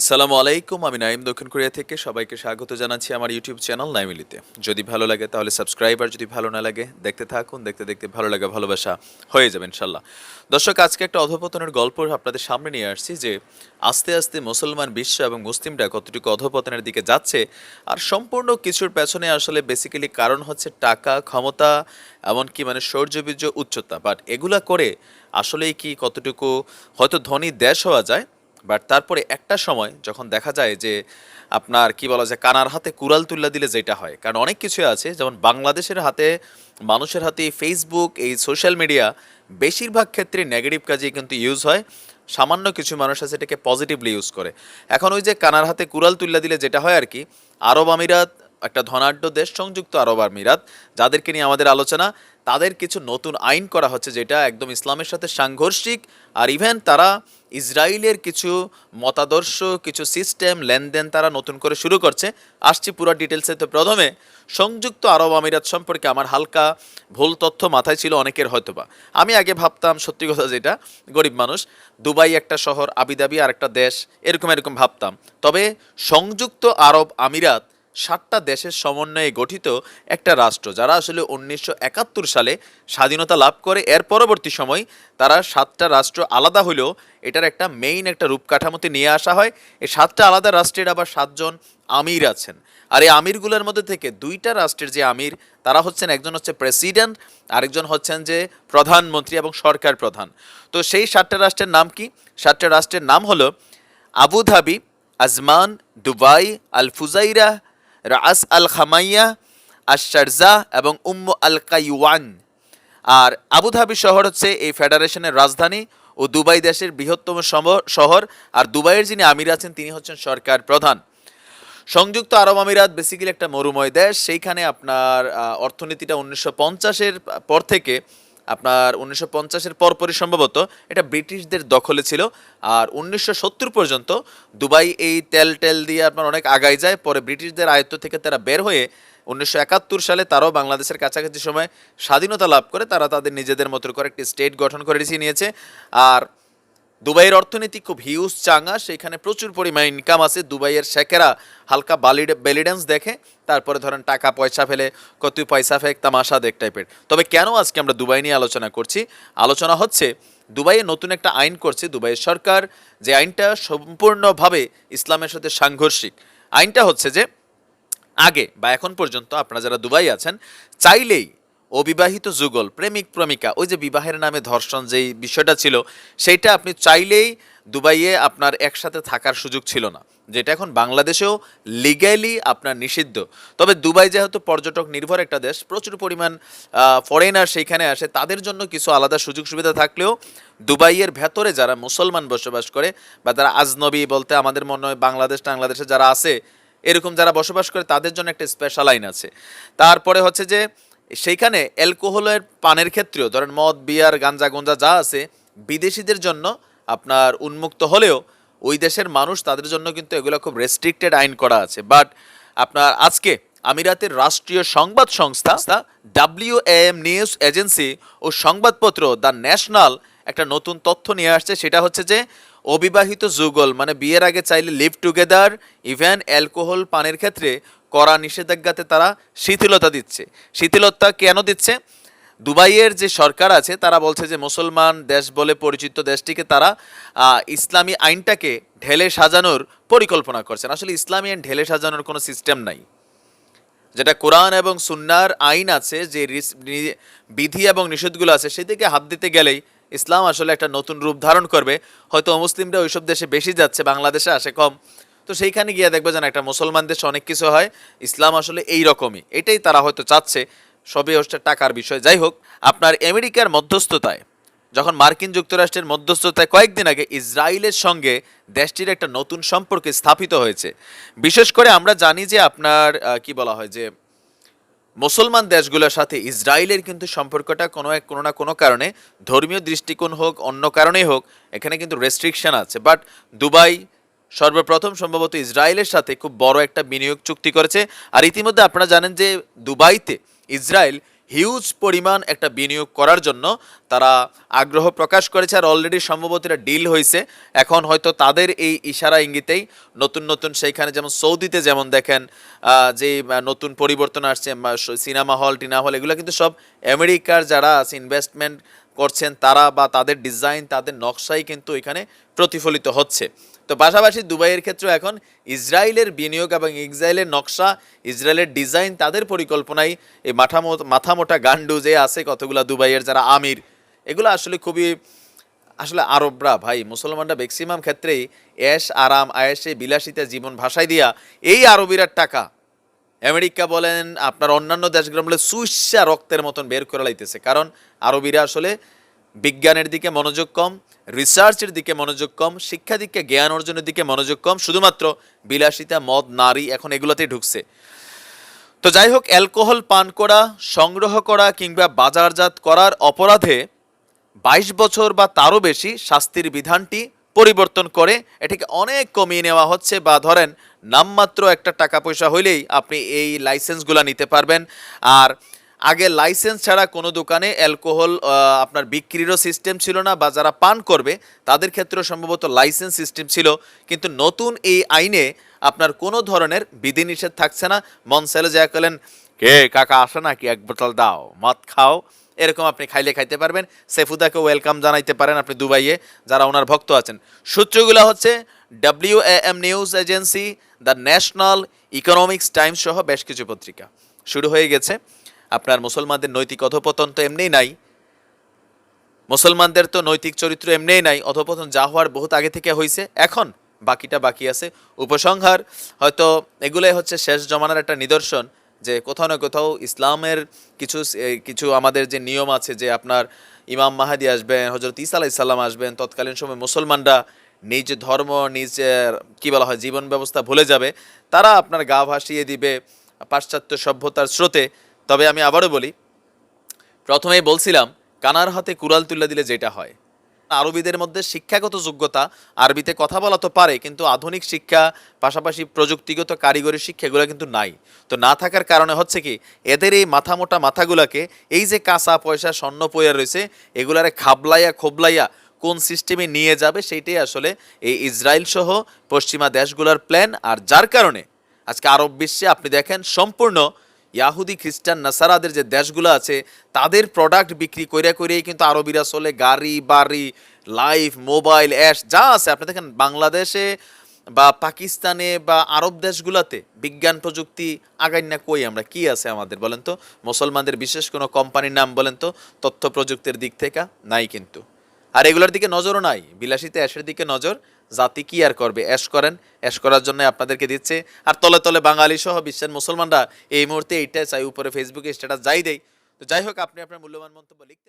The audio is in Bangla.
আসসালামু আলাইকুম, আমি নাইম দক্ষিণ কোরিয়া থেকে। সবাইকে স্বাগত জানাচ্ছি আমার ইউটিউব চ্যানেল নাইমিলিতে যদি ভালো লাগে তাহলে সাবস্ক্রাইব, আর যদি ভালো না লাগে, দেখতে থাকুন, দেখতে দেখতে ভালো লাগে, ভালোবাসা হয়ে যাবে, ইনশাল্লাহ। দর্শক, আজকে একটা অধপতনের গল্প আপনাদের সামনে নিয়ে আসছি যে, আস্তে আস্তে মুসলমান বিশ্ব এবং মুসলিমরা কতটুকু অধপতনের দিকে যাচ্ছে, আর সম্পূর্ণ কিছুর পেছনে আসলে বেসিক্যালি কারণ হচ্ছে টাকা, ক্ষমতা, এমনকি মানে সৌর্যবীর্য উচ্চতা। বাট এগুলা করে আসলেই কি কতটুকু হয়তো ধনী দেশ হওয়া যায়? বাট তারপরে একটা সময় যখন দেখা যায় যে আপনার, কি বলা যায়, কানার হাতে কুড়াল তুল্লা দিলে যেটা হয়। কারণ অনেক কিছু আছে, যেমন বাংলাদেশের হাতে, মানুষের হাতে ফেসবুক এই সোশ্যাল মিডিয়া বেশিরভাগ ক্ষেত্রে নেগেটিভ কাজে কিন্তু ইউজ হয়। সামান্য কিছু মানুষ আছে এটাকে পজিটিভলি ইউজ করে। এখন ওই যে কানার হাতে কুড়াল তুল্লা দিলে যেটা হয় আর কি, আরব আমিরাত, একটা ধনাঢ্য দেশ সংযুক্ত আরব আমিরাত, যাদেরকে নিয়ে আমাদের আলোচনা, তাদের কিছু নতুন আইন করা হচ্ছে যেটা একদম ইসলামের সাথে সাংঘর্ষিক। আর ইভেন তারা ইসরায়েলের কিছু মতাদর্শ, কিছু সিস্টেম, লেনদেন তারা নতুন করে শুরু করছে। আসছি পুরো ডিটেলসে তো প্রথমে, সংযুক্ত আরব আমিরাত সম্পর্কে আমার হালকা ভুল তথ্য মাথায় ছিল, অনেকের হয়তোবা। আমি আগে ভাবতাম, সত্যি কথা যেটা, গরিব মানুষ, দুবাই একটা শহর আবিদাবি আর একটা দেশ, এরকম এরকম ভাবতাম। তবে সংযুক্ত আরব আমিরাত সাতটা দেশের সমন্বয়ে গঠিত একটা রাষ্ট্র, যারা আসলে উনিশশো একাত্তর সালে স্বাধীনতা লাভ করে। এর পরবর্তী সময় তারা সাতটা রাষ্ট্র আলাদা হলেও এটার একটা মেইন একটা রূপকাঠামোতে নিয়ে আসা হয়। এই সাতটা আলাদা রাষ্ট্রের আবার সাতজন আমির আছেন। আর এই আমিরগুলোর মধ্যে থেকে দুইটা রাষ্ট্রের যে আমির, তারা হচ্ছেন একজন হচ্ছে প্রেসিডেন্ট, আরেকজন হচ্ছেন যে প্রধানমন্ত্রী এবং সরকার প্রধান। তো সেই সাতটা রাষ্ট্রের নাম কি? সাতটা রাষ্ট্রের নাম হলো Abu Dhabi, Ajman, Dubai Al Fujairah Ras Al Khaimah ash Sharjah এবং উম্ম আল কাইওয়ান আর আবুধাবি শহর হচ্ছে এই ফেডারেশনের রাজধানী ও দুবাই দেশের বৃহত্তম শহর। আর দুবাইয়ের যিনি আমির আছেন, তিনি হচ্ছেন সরকার প্রধান। সংযুক্ত আরব আমিরাত বেসিক্যালি একটা মরুময় দেশ। সেইখানে আপনার অর্থনীতিটা উনিশশো পঞ্চাশের পর থেকে আপনার উনিশশো পঞ্চাশের পরপরই সম্ভবত এটা ব্রিটিশদের দখলে ছিল। আর উনিশশো সত্তর পর্যন্ত দুবাই এই তেল টেল দিয়ে আপনার অনেক আগায় যায়। পরে ব্রিটিশদের আয়ত্ত থেকে তারা বের হয়ে উনিশশো একাত্তর সালে তারাও বাংলাদেশের কাছাকাছি সময় স্বাধীনতা লাভ করে, তারা তাদের নিজেদের মতো করে একটি স্টেট গঠন করে নিয়েছে। আর দুবাইয়ের অর্থনীতি খুব হিউজ চাঙ্গা সেখানে প্রচুর পরিমাণে ইনকাম আছে। দুবাইয়ের শেখেরা হালকা বালি বেলি ড্যান্স দেখে, তারপরে ধরেন টাকা পয়সা ফেলে কত পয়সা ফেক, তামাশা দেখ টাইপের তবে কেন আজকে আমরা দুবাই নিয়ে আলোচনা করছি? আলোচনা হচ্ছে, দুবাইয়ে নতুন একটা আইন করছে দুবাইয়ের সরকার, যে আইনটা সম্পূর্ণভাবে ইসলামের সাথে সাংঘর্ষিক। আইনটা হচ্ছে যে, আগে বা এখন পর্যন্ত আপনারা যারা দুবাই আছেন, চাইলেই অবিবাহিত যুগল, প্রেমিক প্রেমিকা, ওই যে বিবাহের নামে ধর্ষণ যেই বিষয়টা ছিল, সেইটা আপনি চাইলেই দুবাইয়ে আপনার একসাথে থাকার সুযোগ ছিল না। যেটা এখন বাংলাদেশেও লিগ্যালি আপনার নিষিদ্ধ। তবে দুবাই যেহেতু পর্যটক নির্ভর একটা দেশ, প্রচুর পরিমাণ ফরেনার সেইখানে আসে, তাদের জন্য কিছু আলাদা সুযোগ সুবিধা থাকলেও দুবাইয়ের ভেতরে যারা মুসলমান বসবাস করে বা যারা আজনবী বলতে আমাদের মনে হয় বাংলাদেশ টাংলাদেশে যারা আছে, এরকম যারা বসবাস করে, তাদের জন্য একটা স্পেশাল আইন আছে। তারপরে হচ্ছে যে সেইখানে অ্যালকোহলের পানের ক্ষেত্রেও, ধরেন মদ, বিয়ার, গাঞ্জা, গঞ্জা যা আছে, বিদেশিদের জন্য আপনার উন্মুক্ত হলেও ওই দেশের মানুষ তাদের জন্য কিন্তু এগুলো খুব রেস্ট্রিক্টেড আইন করা আছে। বাট আপনার আজকে আমিরাতের রাষ্ট্রীয় সংবাদ সংস্থা ডাব্লিউ এম নিউজ এজেন্সি ও সংবাদপত্র দ্য ন্যাশনাল একটা নতুন তথ্য নিয়ে আসছে। সেটা হচ্ছে যে, অবিবাহিত যুগল মানে বিয়ের আগে চাইলে লিভ টুগেদার ইভেন অ্যালকোহল পানের ক্ষেত্রে কড়া নিষেধাজ্ঞাতে তারা শিথিলতা দিচ্ছে। শিথিলতা কেন দিচ্ছে? দুবাইয়ের যে সরকার আছে, তারা বলছে যে মুসলমান দেশ বলে পরিচিত দেশটিকে তারা ইসলামী আইনটাকে ঢেলে সাজানোর পরিকল্পনা করছেন। আসলে ইসলামী আইন ঢেলে সাজানোর কোনো সিস্টেম নাই। যেটা কোরআন এবং সুন্নার আইন আছে, যে বিধি এবং নিষেধগুলো আছে, সেদিকে হাত দিতে গেলেই ইসলাম আসলে একটা নতুন রূপ ধারণ করবে। হয়তো মুসলিমরা ওইসব দেশে বেশি যাচ্ছে, বাংলাদেশে আসে কম। তো সেইখানে গিয়ে দেখবে যেন একটা মুসলমান দেশে অনেক কিছু হয়। ইসলাম আসলে এই রকমই এটাই তারা হয়তো চাচ্ছে, সবই হচ্ছে টাকার বিষয়। যাই হোক, আপনার আমেরিকার মধ্যস্থতায়, যখন মার্কিন যুক্তরাষ্ট্রের মধ্যস্থতায় কয়েকদিন আগে ইসরায়েলের সঙ্গে দেশটির একটা নতুন সম্পর্ক স্থাপিত হয়েছে। বিশেষ করে আমরা জানি যে আপনার কি বলা হয় যে, মুসলমান দেশগুলোর সাথে ইসরায়েলের কিন্তু সম্পর্কটা কোনো এক, কোনো না কোনো কারণে, ধর্মীয় দৃষ্টিকোণ হোক, অন্য কারণেই হোক, এখানে কিন্তু রেস্ট্রিকশন আছে। বাট দুবাই সর্বপ্রথম সম্ভবত ইসরায়েলের সাথে খুব বড় একটা বিনিয়োগ চুক্তি করেছে। আর ইতিমধ্যে আপনারা জানেন যে দুবাইতে ইসরায়েল হিউজ পরিমাণ একটা বিনিয়োগ করার জন্য তারা আগ্রহ প্রকাশ করেছে আর অলরেডি সম্ভবত এটা ডিল হয়েছে। এখন হয়তো তাদের এই ইশারা ইঙ্গিতেই নতুন নতুন সেইখানে যেমন সৌদিতে যেমন দেখেন যে নতুন পরিবর্তন আসছে সিনেমা হল, টিনা হল, এগুলো কিন্তু সব আমেরিকার যারা আছে ইনভেস্টমেন্ট করছেন তারা বা তাদের ডিজাইন তাদের নকশাই কিন্তু এখানে প্রতিফলিত হচ্ছে। তো পাশাপাশি দুবাইয়ের ক্ষেত্রে এখন ইসরায়েলের বিনিয়োগ এবং ইসরায়েলের নকশা, ইসরায়েলের ডিজাইন তাদের পরিকল্পনায় এই মাথা মাথা মোটা গান্ডু যে আছে কতগুলা দুবাইয়ের যারা আমির, এগুলো আসলে খুবই, আসলে আরবরা ভাই, মুসলমানরা ম্যাক্সিমাম ক্ষেত্রেই এশ আরাম আয়েসে বিলাসিতা জীবন ভাষায় দিয়া এই আরবিরার টাকা। আমেরিকা বলেন আপনার অন্যান্য দেশগুলো বলে সুইসা রক্তের মতন বের করে লাইতেছে, কারণ আরবিরা আসলে বিজ্ঞানের দিকে মনোযোগ কম রিসার্চের দিকে মনোযোগ কম, শিক্ষা দিকে, জ্ঞান অর্জনের দিকে মনোযোগ কম, শুধুমাত্র বিলাসিতা, মদ, নারী এখন এগুলোতেই ঢুকছে। তো যাই হোক অ্যালকোহল পান করা, সংগ্রহ করা কিংবা বাজারজাত করার অপরাধে বাইশ বছর বা তারও বেশি শাস্তির বিধানটি পরিবর্তন করে এটাকে অনেক কমিয়ে নেওয়া হচ্ছে বা ধরেন নামমাত্র একটা টাকা পয়সা হইলেই আপনি এই লাইসেন্সগুলো নিতে পারবেন। আর আগে লাইসেন্স ছাড়া কোনো দোকানে অ্যালকোহল আপনার বিক্রিরও সিস্টেম ছিল না বা যারা পান করবে, তাদের ক্ষেত্রেও সম্ভবত লাইসেন্স সিস্টেম ছিল। কিন্তু নতুন এই আইনে আপনার কোনো ধরনের বিধিনিষেধ থাকছে না। মন সেলে যা করলেন কে কাকা আসে নাকি? এক বোতল দাও, মদ খাও। এরকম আপনি খাইলে খাইতে পারবেন। সেফুদাকে ওয়েলকাম জানাইতে পারেন আপনি দুবাইয়ে, যারা ওনার ভক্ত আছেন। সূত্রগুলো হচ্ছে W M news agency the National Economics Times সহ বেশ কিছু পত্রিকা। শুরু হয়ে গেছে। আপনার মুসলমানদের নৈতিক অধপতন তো এমনিই নাই। মুসলমানদের তো নৈতিক চরিত্র এমনিই নাই, অধপতন যা হওয়ার বহুত আগে থেকে হয়েছে এখন বাকিটা বাকি আছে। উপসংহার, হয়তো এগুলোই হচ্ছে শেষ জমানার একটা নিদর্শন যে কোথাও না কোথাও ইসলামের কিছু কিছু আমাদের যে নিয়ম আছে যে আপনার ইমাম মাহাদি আসবেন হজরত ইসা আলাহ ইসাল্লাম আসবেন, তৎকালীন সময় মুসলমানরা নিজ ধর্ম, নিজ কি বলা হয়, জীবন ব্যবস্থা ভুলে যাবে। তারা আপনার গা ভাসিয়ে দিবে পাশ্চাত্য সভ্যতার স্রোতে। তবে আমি আবারও বলি, প্রথমেই বলছিলাম, কানার হাতে কুড়াল তুলে দিলে যেটা হয়। আরবিদের মধ্যে শিক্ষাগত যোগ্যতা, আরবিতে কথা বলা তো পারে, কিন্তু আধুনিক শিক্ষা, পাশাপাশি প্রযুক্তিগত কারিগরি শিক্ষা এগুলো কিন্তু নাই। তো না থাকার কারণে হচ্ছে কি, এদের এই মাথা মোটা মাথাগুলাকে, এই যে কাঁচা পয়সা, স্বর্ণ পয়া রয়েছে, এগুলারে খাবলাইয়া খোবলাইয়া কোন সিস্টেমে নিয়ে যাবে সেইটাই আসলে এই ইসরায়েল সহ পশ্চিমা দেশগুলোর প্ল্যান আর যার কারণে আজকে আরব বিশ্বে আপনি দেখেন সম্পূর্ণ ইয়াহুদি, খ্রিস্টান, নাসারাদের যে দেশগুলো আছে, তাদের প্রোডাক্ট বিক্রি করে করেই কিন্তু আরবিরা চলে গাড়ি, বাড়ি লাইফ মোবাইল অ্যাশ যা আছে। আপনি দেখেন, বাংলাদেশে বা পাকিস্তানে বা আরব দেশগুলোতে বিজ্ঞান প্রযুক্তি আগাই না কই আমরা। কি আছে আমাদের বলেন তো? মুসলমানদের বিশেষ কোনো কোম্পানির নাম বলেন তো? তথ্য প্রযুক্তির দিক থেকে নাই কিন্তু। আর এগুলোর দিকে নজরও নাই। বিলাসিতে অ্যাশের দিকে নজর জাতি কি আর করবে? অ্যাশ করেন অ্যাশ করার জন্য আপনাদেরকে দিচ্ছে। আর তলে তলে বাঙালি সহ বিশ্বের মুসলমানরা এই মুহূর্তে এইটাই চাই, উপরে ফেসবুকে স্ট্যাটাস যাই দেয় তো যাই হোক, আপনি আপনার মূল্যবান মন্তব্য লিখতে